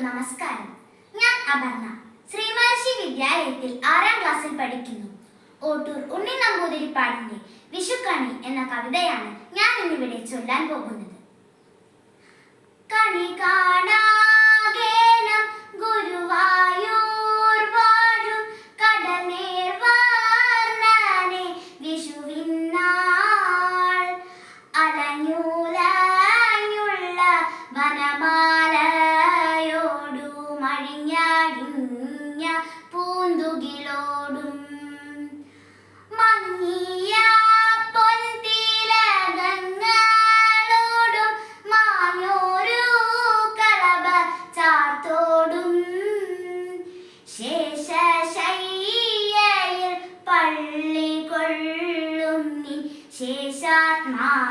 നമസ്കാരം. ഞാൻ അപർണ. ശ്രീമഹർഷി വിദ്യാലയത്തിൽ ആറാം ക്ലാസ്സിൽ പഠിക്കുന്നു. ഓട്ടൂർ ഉണ്ണി നമ്പൂതിരിപ്പാടിന്റെ വിഷുക്കണി എന്ന കവിതയാണ് ഞാൻ ഇന്നിവിടെ ചൊല്ലാൻ പോകുന്നത്. കണി കാ ശേഷശയ്യയിൽ പള്ളി കൊള്ളുന്നി ശേഷാത്മാവിനെ